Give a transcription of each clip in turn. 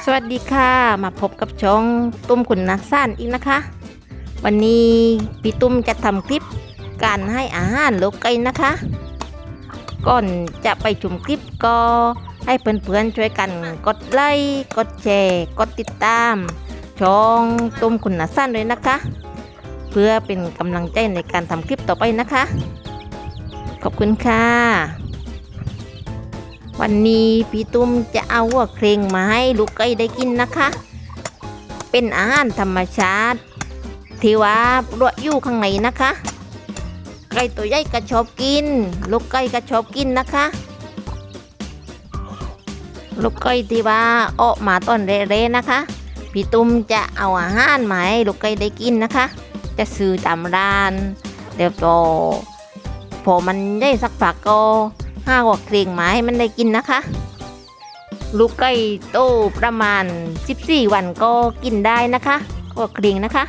สวัสดีค่ะ มาพบกับช่องตุ้มขุนนักซ่านอีกนะคะ วันนี้พี่ตุ้มจะทำคลิปการให้อาหารลูกไก่นะคะ ก่อนจะไปชมคลิปก็ให้เพื่อนๆช่วยกันกดไลค์กดแชร์กดติดตามช่องตุ้มขุนนักซ่านด้วยนะคะ เพื่อเป็นกำลังใจในการทำคลิปต่อไปนะคะ ขอบคุณค่ะ วันนี้พี่ตุ้มจะเอาหัวเครงมาให้ลูกไก่ได้กินนะคะ เป็นอาหารธรรมชาติที่ว่าปลวกอยู่ข้างในนะคะ ไก่ตัวใหญ่ก็ชอบกิน ลูกไก่ก็ชอบกินนะคะ ลูกไก่ที่ว่าออกมาตอนเร่ๆนะคะ พี่ตุ้มจะเอาอาหารมาให้ลูกไก่ได้กินนะคะ จะซื้อตามร้านเดี๋ยวพอพอมันได้สักพักก็ ห้าหัวเครงมาให้มันได้กินนะคะ ลูกไก่โตประมาณ 14 วันก็กินได้นะคะหัวเครงนะคะ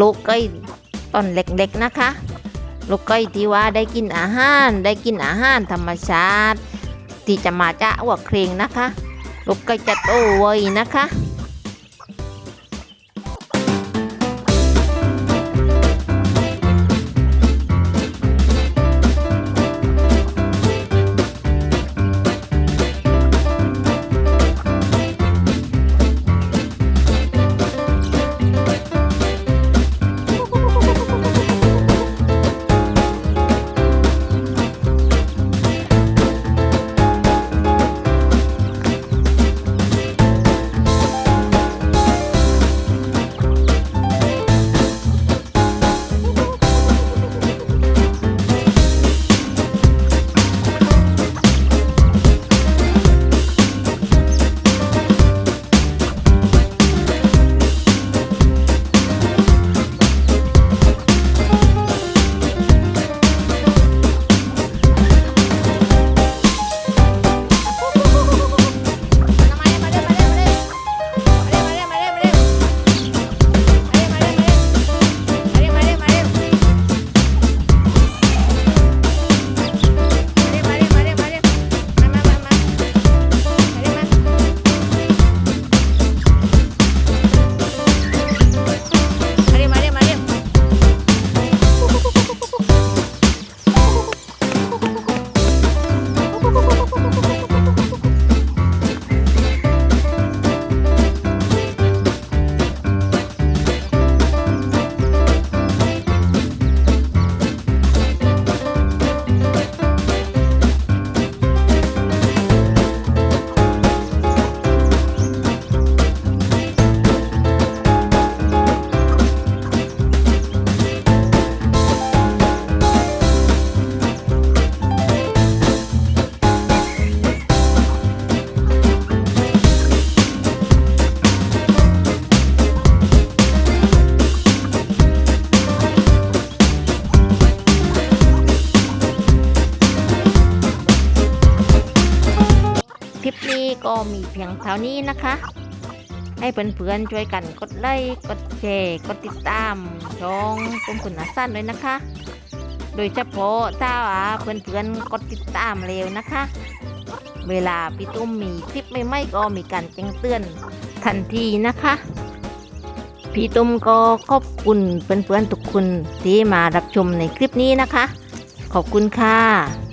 ลูกไก่ตอนเล็กๆนะคะ ลูกไก่ที่ว่าได้กินอาหาร ได้กินอาหารธรรมชาติ ที่จะมาจาหัวเครงนะคะ ลูกไก่จะโตไวนะคะ ปนี้ก็มีเพียงเท่านี้นะคะ ให้เพื่อนๆช่วยกันกดไลค์กดแชร์กดติดตามช่องกลุ่มคุณนัสั้นด้วยนะคะ โดยเฉพาะถ้าว่าเพื่อนๆกดติดตามเร็วนะคะ เวลาพี่ตุ้มมีคลิปใหม่ๆก็มีการแจ้งเตือนทันทีนะคะพี่ตุ้มก็ขอบคุณเพื่อนๆทุกคนที่มารับชมในคลิปนี้นะคะ ขอบคุณค่ะ